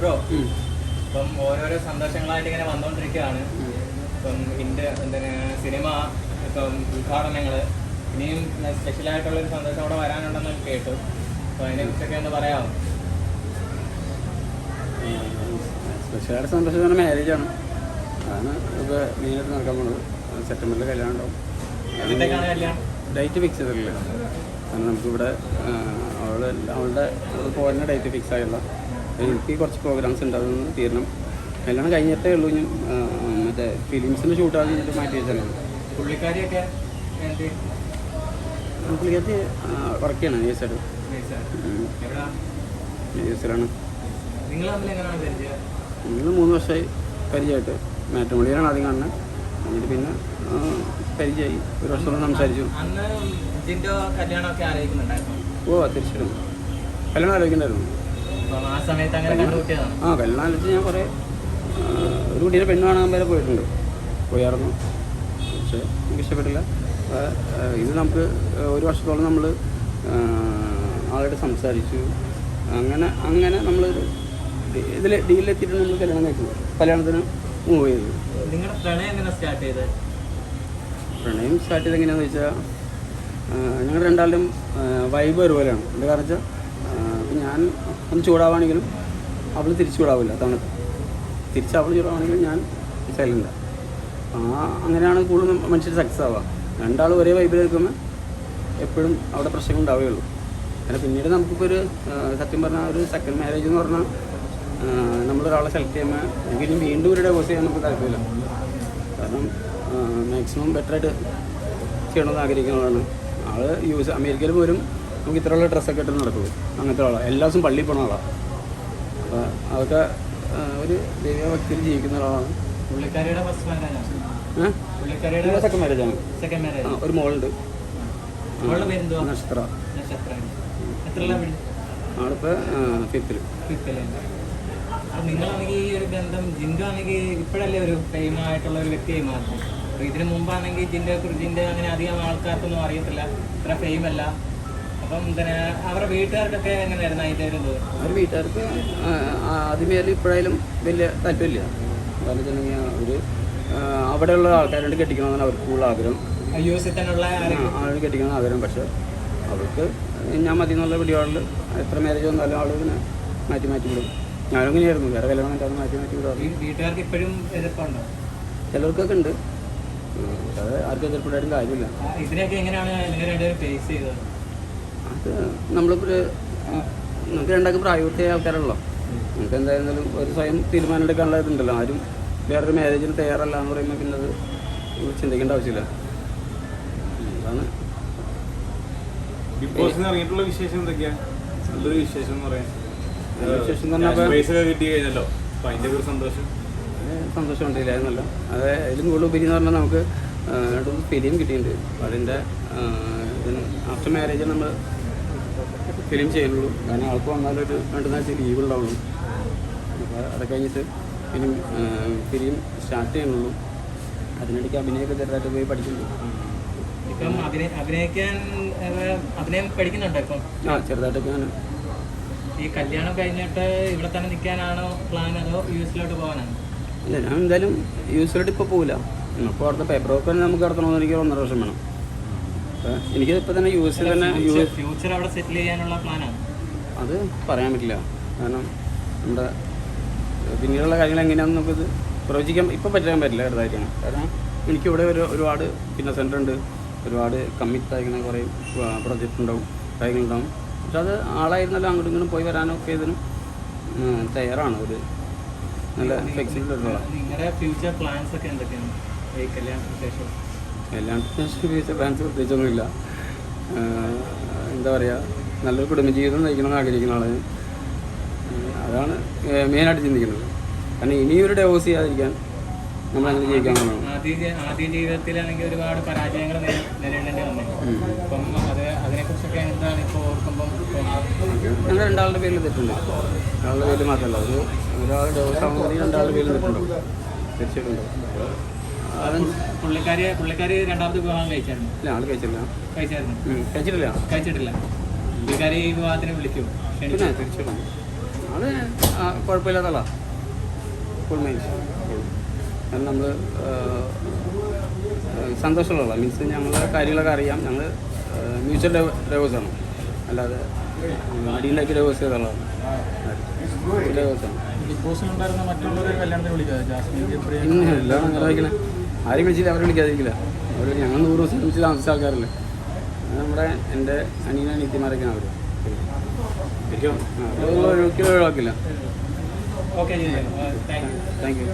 Bro ഇപ്പം ഓരോരോ സന്തോഷങ്ങളായിട്ട് ഇങ്ങനെ വന്നുകൊണ്ടിരിക്കുകയാണ് ഇപ്പം ഇന്റെ എന്തിന് സിനിമ ഇപ്പം ഉദ്ഘാടനങ്ങൾ ഇനിയും സ്പെഷ്യലായിട്ടുള്ള ഒരു സന്തോഷം അവിടെ വരാനുണ്ടെന്ന് കേട്ടു. അപ്പോൾ അതിനെ കുറിച്ചൊക്കെ ഒന്ന് പറയാമോ സ്പെഷ്യലായിട്ട് സന്തോഷം മാരേജ് ആണ്. അതാണ് ഇപ്പോൾ മെയിനായിട്ട് നടക്കാൻ പോകുന്നത് സെപ്റ്റംബറിൽ കല്യാണം ഉണ്ടാവും. ഡേറ്റ് ഫിക്സ് ചെയ്തിട്ടില്ല. കാരണം നമുക്കിവിടെ അവളുടെ അവൾ അവളുടെ അവൾ പോകുന്ന ഡേറ്റ് ഫിക്സ് ആയുള്ള എനിക്ക് കുറച്ച് പ്രോഗ്രാംസ് ഉണ്ട് അതൊന്ന് തീരണം. കല്യാണം കഴിഞ്ഞിട്ടേ ഉള്ളൂ ഞാൻ. മറ്റേ ഫിലിംസിന് ഷൂട്ടാണ് കഴിഞ്ഞിട്ട് മാറ്റി വെച്ചാൽ പുള്ളിക്കാരിയൊക്കെ പുള്ളിക്കകത്ത് വർക്ക് ചെയ്യണം നേഴ്സായിട്ട്. നേഴ്സിലാണ് നിങ്ങൾ മൂന്ന് വർഷമായി പരിചയമായിട്ട്. മാറ്റമൊഴിയാണ് ആദ്യം കാണുന്നത് എന്നിട്ട് പിന്നെ പരിചയമായി. ഒരു വർഷം സംസാരിച്ചു. ഓ തീർച്ചയായിട്ടും. കല്യാണം ആലോചിക്കണ്ടായിരുന്നു ആ സമയത്ത് അങ്ങനെ കണ്ടുപിട്ടിയതാണ് ആ കല്യാണം ആലോചിച്ച് ഞാൻ കുറേ ഒരു കുട്ടീനെ പെണ്ണ് കാണാൻ വരെ പോയിട്ടുണ്ട്. പോയായിരുന്നു. പക്ഷേ എനിക്ക് ഇഷ്ടപ്പെട്ടില്ല. ഇത് നമുക്ക് ഒരു വർഷത്തോളം നമ്മൾ ആളോട് സംസാരിച്ചു. അങ്ങനെ അങ്ങനെ നമ്മൾ ഇതിൽ ഡീലിലെത്തിയിട്ട് നമ്മൾ കല്യാണം കഴിക്കുന്നു കല്യാണത്തിന് മൂവ് ചെയ്തു. നിങ്ങളുടെ പ്രണയം എങ്ങനെ സ്റ്റാർട്ട് ചെയ്ത്? പ്രണയം സ്റ്റാർട്ട് ചെയ്ത് എങ്ങനെയാണെന്ന് വെച്ചാൽ ഞങ്ങൾ രണ്ടാളുടെയും വൈബ് ഒരുപോലെയാണ്. എന്താ കാരണം വെച്ചാൽ ഞാൻ ഒന്ന് ചൂടാവാണെങ്കിലും അവൾ തിരിച്ചു ചൂടാവില്ല തവണത്ത് തിരിച്ച് അവൾ ചൂടാവാണെങ്കിലും ഞാൻ സൈലന്റ് ആ. അങ്ങനെയാണ് കൂടുതൽ മനുഷ്യർ സക്സസ് ആവുക. രണ്ടാൾ ഒരേ വൈബിൽ നിൽക്കുമ്പോൾ എപ്പോഴും അവിടെ പ്രശ്നങ്ങൾ ഉണ്ടാവുകയുള്ളൂ. അല്ല പിന്നീട് നമുക്കിപ്പോൾ ഒരു സത്യം പറഞ്ഞാൽ ഒരു സെക്കൻഡ് മാരേജ് എന്ന് പറഞ്ഞാൽ നമ്മളൊരാളെ സെലക്ട് ചെയ്യുമ്പോൾ എനിക്ക് ഇനി വീണ്ടും ഒരു ഡൈവോഴ്സ് ചെയ്യാൻ നമുക്ക് താല്പര്യമില്ല. കാരണം മാക്സിമം ബെറ്ററായിട്ട് ചെയ്യണമെന്ന് ആഗ്രഹിക്കുന്നതാണ് ആൾ യൂസ് അമേരിക്കയിൽ പോലും നമുക്ക് ഇത്രയുള്ള ഡ്രസ്സൊക്കെ ഇട്ട് നടക്കുള്ളൂ. അങ്ങനത്തെ ആളാണ് എല്ലാ ദിവസവും പള്ളിയിൽ പോണ ആളാണ് അപ്പോൾ അതൊക്കെ ഒരു ദൈവ ഭക്തിയിൽ ജീവിക്കുന്ന ഒരാളാണ്. സെക്കൻഡ് മാരേജാണ് ഒരു മോളുണ്ട്. നക്ഷത്ര. ആളിപ്പോൾ ഫിഫ്തിൽ നിങ്ങളാണെങ്കിൽ ഈ ഒരു ബന്ധം ജിൻഡോ ആണെങ്കിൽ ഇപ്പോഴല്ലേ ഒരു വ്യക്തിയായി ഇതിനു മുമ്പാണെങ്കിൽ ജിന്റെ ജിൻഡോ അങ്ങനെ അധികം ആൾക്കാർക്കൊന്നും അറിയത്തില്ല. ഇത്ര ഫെയിം അല്ല. അപ്പം പിന്നെ അവരുടെ വീട്ടുകാർക്കൊക്കെ എങ്ങനെയായിരുന്നു അതിന്റെ ഒരു ഇത്? അവർ വീട്ടുകാർക്ക് ആദ്യമേൽ ഇപ്പോഴായാലും വലിയ താല്പര്യമില്ല. കാരണം വെച്ചിട്ടുണ്ടെങ്കിൽ ഒരു ആ, അവിടെയുള്ള ആൾക്കാരോട് കെട്ടിക്കണമെന്നാണ് അവർക്ക് കൂടുതൽ ആഗ്രഹം. യു എസിൽ തന്നെയുള്ള ആൾ കെട്ടിക്കണം ആഗ്രഹം. പക്ഷെ അവൾക്ക് ഞാൻ മതി എന്നുള്ള പിടിപാടിൽ എത്ര മാരേജ് വന്നാലും ആൾ പിന്നെ മാറ്റി മാറ്റി വിടും. ഞാനും ഇങ്ങനെയായിരുന്നു. വേറെ കല്യാണം മാറ്റി മാറ്റി വിടാറ് വീട്ടുകാർക്ക് ഇപ്പോഴും എതിർപ്പുണ്ടോ? ചിലർക്കൊക്കെ ഉണ്ട്. അത് ആർക്കും എതിർപ്പെടാനും കാര്യമില്ല. ഇതിനൊക്കെ എങ്ങനെയാണ് ഫേസ് ചെയ്തത്? അത് നമ്മളിപ്പോൾ നമുക്ക് രണ്ടാൾക്കും പ്രായപൂർത്തിയായ ആൾക്കാരല്ലോ. നമുക്ക് എന്തായിരുന്നാലും ഒരു സ്വയം തീരുമാനം എടുക്കാനുള്ള ഇതുണ്ടല്ലോ. ആരും വേറൊരു മാരേജിന് തയ്യാറല്ല എന്ന് പറയുമ്പോൾ പിന്നെ അത് ചിന്തിക്കേണ്ട ആവശ്യമില്ല. അതാണ്. ബിഗ് ബോസിന് ഇറങ്ങിയിട്ടുള്ള വിശേഷം എന്തൊക്കെയാ? നല്ലൊരു വിശേഷം എന്ന് പറയാൻ. വിശേഷം എന്ന് പറഞ്ഞാൽ കിട്ടി കഴിഞ്ഞല്ലോ. അപ്പൊ അതിന്റെ ഒരു സന്തോഷം. വളരെ സന്തോഷമുണ്ട് ഇല്ലായിരുന്നല്ല അത് അതിലും കൂടുതൽ ഉപരി എന്ന് പറഞ്ഞാൽ നമുക്ക് രണ്ടു രണ്ട് മൂന്ന് ഫിലിം കിട്ടിയിട്ടുണ്ട്. അപ്പോൾ അതിന്റെ ആഫ്റ്റർ മാരേജ് നമ്മൾ ഫിലിം ചെയ്യുന്നുള്ളൂ. കാരണം ആൾക്ക് വന്നാലൊരു രണ്ട് നാഴ്ച ലീവ് ഉണ്ടാവുള്ളൂ. അപ്പോൾ അത് കഴിഞ്ഞിട്ട് ഫിലിം ഫിലിം സ്റ്റാർട്ട് ചെയ്യുന്നുള്ളൂ. അതിനിടയ്ക്ക് അഭിനയമൊക്കെ ചെറുതായിട്ട് പോയി പഠിക്കുന്നുണ്ട്. ഇപ്പം അഭിനയ അഭിനയിക്കാൻ അഭിനയം പഠിക്കുന്നുണ്ടോ ഇപ്പം? ആ ചെറുതായിട്ടൊക്കെ ഞാൻ ഈ കല്യാണം കഴിഞ്ഞിട്ട് ഇവിടെ തന്നെ നിൽക്കാനാണോ പ്ലാൻ അതോ യു എസിലോട്ട് പോകാനാണോ? ഇല്ല ഞാൻ എന്തായാലും യു എസിലോട്ട് ഇപ്പോൾ പോകില്ല അപ്പോൾ അവിടുത്തെ പേപ്പർ വർക്ക് നമുക്ക് നടത്തണമെന്ന് എനിക്ക് ഒന്നര വർഷം വേണം. എനിക്ക് ഇപ്പോൾ തന്നെ യു എസിൽ തന്നെ ഫ്യൂച്ചർ അവിടെ സെറ്റിൽ ചെയ്യാനുള്ള പ്ലാനാണ് അത് പറയാൻ പറ്റില്ല. കാരണം നമ്മുടെ പിന്നീടുള്ള കാര്യങ്ങൾ എങ്ങനെയാണെന്ന് നമുക്കിത് പ്രവചിക്കാൻ ഇപ്പോൾ പറ്റാൻ പറ്റില്ല ചെറുതായിട്ടാണ് കാരണം എനിക്കിവിടെ ഒരു ഒരുപാട് പിന്നെ സെന്റർ ഉണ്ട്. ഒരുപാട് കമ്മിറ്റ് ആയിരിക്കുന്ന കുറേ പ്രൊജക്റ്റ് ഉണ്ടാവും കാര്യങ്ങളുണ്ടാവും പക്ഷെ അത് ആളായിരുന്നാലും അങ്ങോട്ടും ഇങ്ങോട്ടും പോയി വരാനൊക്കെ ഇതിനും തയ്യാറാണ്. ഒരു നല്ല ഫ്ലെക്സിബിൾ ആയിട്ടുള്ള നിങ്ങളുടെ ഫ്യൂച്ചർ പ്ലാൻസ് ഒക്കെ എന്തൊക്കെയാണ്? ഈ കല്യാണത്തിന് ശേഷം. എല്ലാണ്ട് ഫാൻസ് പ്രത്യേകിച്ചൊന്നുമില്ല എന്താ പറയുക നല്ലൊരു കുടുംബജീവിതം നയിക്കണമെന്ന് ആഗ്രഹിക്കുന്ന ആളാണ് അതാണ് മെയിനായിട്ട് ചിന്തിക്കുന്നത്. കാരണം ഇനിയൊരു ഡൈവോഴ്സ് ചെയ്യാതിരിക്കാൻ നമ്മൾ അങ്ങനെ ജീവിക്കാൻ ആദ്യ ജീവിതത്തിലാണെങ്കിൽ ഒരുപാട് പരാജയങ്ങൾ നേരിടേണ്ടി വന്നു. അപ്പം അത് അതിനെക്കുറിച്ചൊക്കെ എന്താണ് ഇപ്പോൾ ഓർക്കുമ്പം തോന്നുന്നത്? ഞങ്ങൾ രണ്ടാളുടെ പേരിൽ തെറ്റുണ്ട് ഒരാളുടെ പേരിൽ മാത്രമല്ല. ഒരു ഒരാൾ ഡൈവോഴ്സ് ആകുമ്പോൾ രണ്ടാളുടെ പേരിൽ തെറ്റുണ്ടാവും തീർച്ചയായിട്ടും ഉണ്ടാവും. അതും പുള്ളിക്കാരി പുള്ളിക്കാരി രണ്ടാമത്തെ വിവാഹം കഴിച്ചായിരുന്നു. ഇല്ല ആൾ കഴിച്ചില്ല. കഴിച്ചായിരുന്നു. കഴിച്ചിട്ടില്ല. കഴിച്ചിട്ടില്ല. പുള്ളിക്കാരി ഈ വിവാഹത്തിന് വിളിക്കും തീർച്ചയായിട്ടും ആൾ ആ, കുഴപ്പമില്ലാത്ത ആളാ. ഫുൾ മൈൻഡ് കാരണം നമ്മൾ സന്തോഷമുള്ള മീൻസ് ഞങ്ങളെ കാര്യങ്ങളൊക്കെ അറിയാം. ഞങ്ങൾ മ്യൂച്വൽ ഡൈവേഴ്സാണ് അല്ലാതെ അടിയുണ്ടാക്കി ഡൈവേഴ്സ് ചെയ്തുള്ളതാണ് ഡൈവേഴ്സാണ് ബിഗ് ബോസിലുണ്ടായിരുന്ന മറ്റുള്ളവരെ കല്യാണത്തിന് വിളിക്കാതെ ജാസ്മിൻ ആരും വിളിച്ചില്ല അവരെ വിളിക്കാതിരിക്കില്ല. അവർ ഞങ്ങൾ നൂറ് ദിവസം വിളിച്ച് താമസിച്ച ആൾക്കാരല്ലേ. അത് നമ്മുടെ എന്റെ അനിയന നീത്തിമാരൊക്കെയാണ് അവർ ഒഴിവാക്കില്ല. Okay thank you